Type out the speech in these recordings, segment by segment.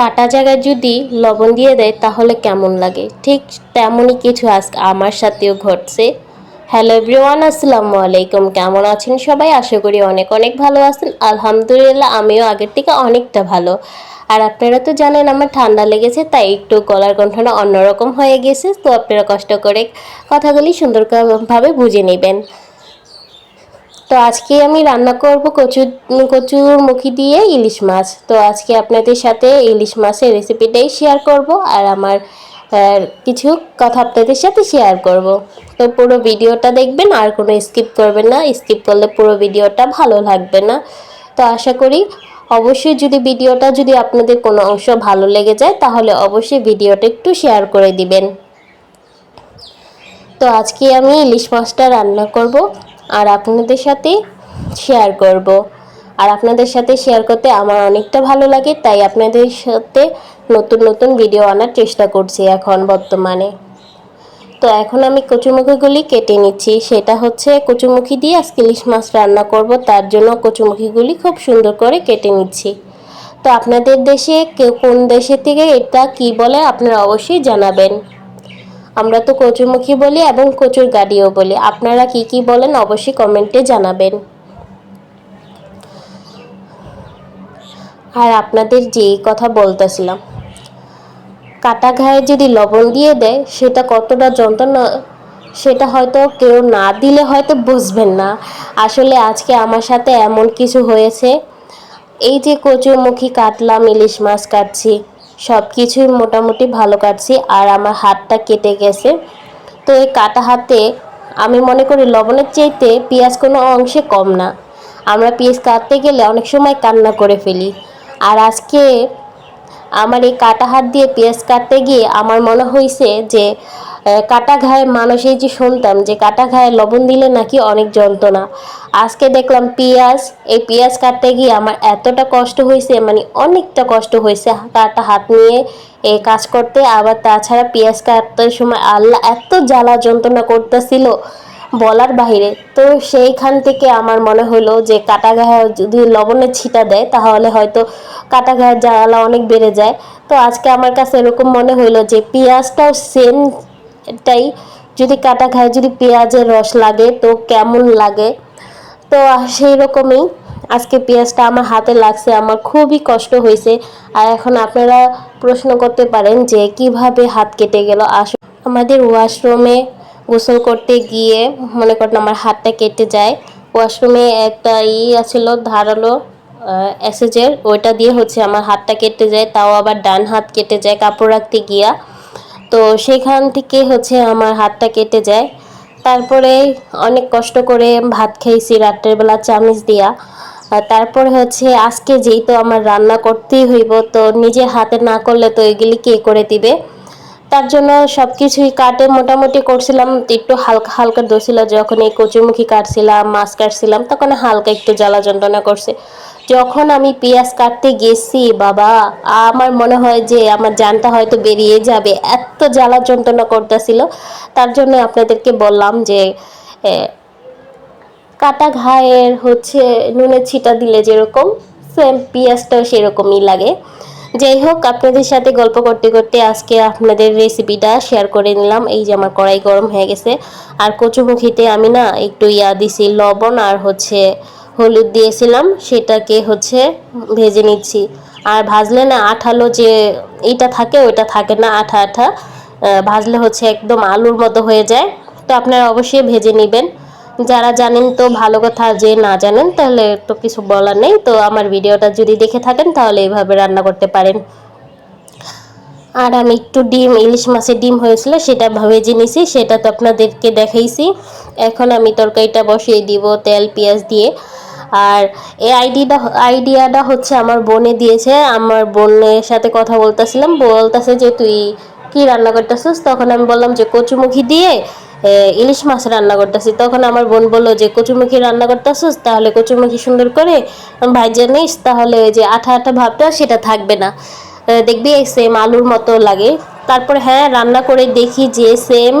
কাটা জায়গায় যদি লবণ দিয়ে দেয়, তাহলে কেমন লাগে? ঠিক তেমনই কিছু আজ আমার সাথেও ঘটছে। হ্যালো এভরিওয়ান আসসালামু আলাইকুম। কেমন আছেন সবাই? আশা করি অনেক অনেক ভালো আছেন। আলহামদুলিল্লাহ, আমিও আগের থেকে অনেকটা ভালো। আর আপনারা তো জানেন, আমার ঠান্ডা লেগেছে, তাই একটু গলার কণ্ঠটা অন্যরকম হয়ে গেছে। তো আপনারা কষ্ট করে কথাগুলি সুন্দরভাবে বুঝে নেবেন। তো আজকে আমি রান্না করব কচুর কচুর মুখি দিয়ে ইলিশ মাছ। তো আজকে আপনাদের সাথে ইলিশ মাছের রেসিপিটাই শেয়ার করব আর আমার কিছু কথা আপনাদের সাথে শেয়ার করব। তো পুরো ভিডিওটা দেখবেন, আর কোনো স্কিপ করবেন না। স্কিপ করলে পুরো ভিডিওটা ভালো লাগবে না। তো আশা করি অবশ্যই যদি ভিডিওটা যদি আপনাদের কোনো অংশ ভালো লেগে যায়, তাহলে অবশ্যই ভিডিওটা একটু শেয়ার করে দিবেন। তো আজকে আমি ইলিশ মাছটা রান্না করব। আর আপনাদের সাথে শেয়ার করব। আর আপনাদের সাথে শেয়ার করতে আমার অনেকটা ভালো লাগে, তাই আপনাদের সাথে নতুন নতুন ভিডিও আনার চেষ্টা করছি এখন বর্তমানে। তো এখন আমি কচুমুখিগুলি কেটে নিচ্ছি। সেটা হচ্ছে কচুমুখি দিয়ে আজকে ইলিশ মাছ রান্না করব, তার জন্য কচুমুখিগুলি খুব সুন্দর করে কেটে নিচ্ছি। তো আপনাদের দেশে কোন দেশে থেকে এটা কি বলে, আপনারা অবশ্যই জানাবেন। আমরা তো কচুরমুখী বলি এবং কচুর গাড়িও বলি। আপনারা কি কি বলেন অবশ্যই কমেন্টে জানাবেন। আর আপনাদের যে কথা বলতেছিলাম, কাটা ঘায়ে যদি লবণ দিয়ে দেয়, সেটা কতটা যন্ত্রণা, সেটা হয়তো কেউ না দিলে হয়তো বুঝবেন না। আসলে আজকে আমার সাথে এমন কিছু হয়েছে, এই যে কচুরমুখী কাটলাম, ইলিশ মাছ কাটছি সব কিছুই মোটামুটি ভালো কাটছি আর আমার হাতটা কেটে গেছে। তো এই কাটা হাতে আমি মনে করি লবণের চাইতে পেঁয়াজ কোনো অংশে কম না। আমরা পেঁয়াজ কাটতে গেলে অনেক সময় কান্না করে ফেলি। আর আজকে আমার এই কাটা হাত দিয়ে পেঁয়াজ কাটতে গিয়ে আমার মনে হয়েছে যে কাটা ঘায়ে মানুষ, এই যে শুনতাম যে কাটা ঘায়ে লবণ দিলে নাকি অনেক যন্ত্রণা। আজকে দেখলাম পেঁয়াজ, এই পেঁয়াজ কাটতে গিয়ে আমার এতটা কষ্ট হয়েছে মানে অনেকটা কষ্ট হয়েছে কাটা হাত নিয়ে এই কাজ করতে। আবার তাছাড়া পেঁয়াজ কাটতে সময় আল্লাহ এত জ্বালা যন্ত্রণা করতেছিল বলার বাইরে তো সেইখান থেকে আমার মনে হলো যে কাটা ঘায়ে যদি লবণের ছিটা দেয়, তাহলে হয়তো কাটা ঘায়ের জ্বালা অনেক বেড়ে যায়। তো আজকে আমার কাছে এরকম মনে হলো যে পেঁয়াজটাও সেম এটাই যদি কাটা ঘায়ে যদি পেঁয়াজের রস লাগে, তো কেমন লাগে? তো সেই রকমই আজকে পেঁয়াজটা আমার হাতে লাগছে, আমার খুবই কষ্ট হয়েছে। আর এখন আপনারা প্রশ্ন করতে পারেন যে কীভাবে হাত কেটে গেল। আস আমাদের ওয়াশরুমে গোসল করতে গিয়ে মনে করেন আমার হাতটা কেটে যায়। ওয়াশরুমে একটা ই আছিল, ধারালো অ্যাসেজের ওইটা দিয়ে হচ্ছে আমার হাতটা কেটে যায়, তাও আবার ডান হাত কেটে যায় কাপড় রাখতে গিয়া। তো সেখান থেকে হচ্ছে আমার হাতটা কেটে যায়। তারপরে অনেক কষ্ট করে ভাত খেয়েছি রাত্রের বেলা চামিচ দিয়া। তারপরে হচ্ছে আজকে যেই তো আমার রান্না করতেই হইব, তো নিজের হাতে না করলে তো এগুলি কে করে দিবে? তার জন্য সব কিছুই কাটে, মোটামুটি করছিলাম, একটু হালকা হালকা দোষিল যখন এই কচুরমুখী কাটছিলাম, মাছ কাটছিলাম, তখন হালকা একটু জ্বালা যন্ত্রণা করছে। যখন আমি পেঁয়াজ কাটতে গেছি, বাবা, আমার মনে হয় যে আমার জানটা হয়তো বেরিয়ে যাবে। এত জ্বালা যন্ত্রণা করতেছিল। তার জন্য আপনাদেরকে বললাম যে কাটা ঘায়ের হচ্ছে নুনের ছিটা দিলে যেরকম, সেম পেঁয়াজটাও সেরকমই লাগে। যাই হোক, আপনাদের সাথে গল্প করতে করতে আজকে আপনাদের রেসিপিটা শেয়ার করে নিলাম। এই যে আমার কড়াই গরম হয়ে গেছে। আর কচুমুখিতে আমি না একটু ইয়া দিছি, লবণ আর হচ্ছে হলুদ দিয়েছিলাম, সেটাকে হচ্ছে ভেজে নিচ্ছি। আর ভাজলে না আঠালো যে এইটা থাকে, ওইটা থাকে না আঠা আঠা। ভাজলে হচ্ছে একদম আলুর মতো হয়ে যায়। তো আপনারা অবশ্যই ভেজে নেবেন। যারা জানেন তো ভালো কথা, যে না জানেন তাহলে তো কিছু বলার নেই। তো আমার ভিডিওটা যদি দেখে থাকেন, তাহলে এইভাবে রান্না করতে পারেন। আর আমি একটু ডিম, ইলিশ মাছের ডিম হয়েছিল, সেটা ভেজে নিছি, সেটা তো আপনাদেরকে দেখাইছি। এখন আমি তরকারিটা বসিয়ে দিব তেল, পেঁয়াজ দিয়ে। আর এই আইডিয়াটা আইডিয়াটা হচ্ছে আমার বোনে দিয়েছে। আমার বোনের সাথে কথা বলতেছিলাম। বলতেছে যে, তুই কি রান্না করতেছিস? তখন আমি বললাম যে, কচুমুখি দিয়ে ইলিশ মাছ রান্না করতেছি। তখন আমার বোন বলল যে, কচুমুখি রান্না করতেছিস? তাহলে কচুমুখি সুন্দর করে ভাইজা নিস। তাহলে যে আঠা আঠা ভাবটা সেটা থাকবে না। দেখবি সেম আলুর মতো লাগে। তারপর হ্যাঁ রান্না করে দেখি যে সেম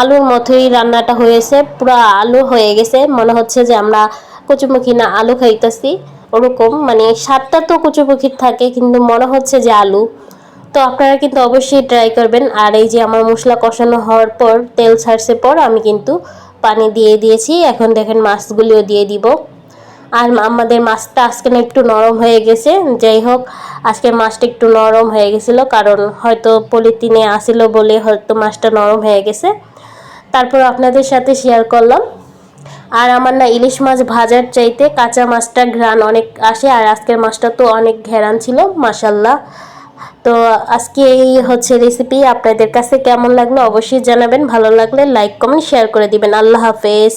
আলুর মতোই রান্নাটা হয়েছে। পুরো আলু হয়ে গেছে। মনে হচ্ছে যে আমরা কচুমুখি না আলু খাইতেছি, ওরকম মানে স্বাদটা তো কচুপক্ষির থাকে, কিন্তু মনে হচ্ছে যে আলু। তো আপনারা কিন্তু অবশ্যই ট্রাই করবেন। আর এই যে আমার মশলা কষানো হওয়ার পর, তেল ছাড়ছে পর আমি কিন্তু পানি দিয়ে দিয়েছি। এখন দেখেন মাছগুলিও দিয়ে দিব। আর আমাদের মাছটা আজকে না একটু নরম হয়ে গেছে। যাই হোক, আজকে মাছটা একটু নরম হয়ে গেছিল, কারণ হয়তো পলিথিনে আসিল বলে হয়তো মাছটা নরম হয়ে গেছে। তারপর আপনাদের সাথে শেয়ার করলাম। আর আমার না ইলিশ মাছ ভাজার চাইতে কাঁচা মাছটা ঘ্রাণ অনেক আসে, আর আজকের মাছটা তো অনেক ঘেরান ছিল মাসাল্লাহ তো আজকে এই হচ্ছে রেসিপি আপনাদের কাছে কেমন লাগল অবশ্যই জানাবেন, ভালো লাগলে লাইক কমেন্ট শেয়ার করে দিবেন। আল্লাহ হাফেজ।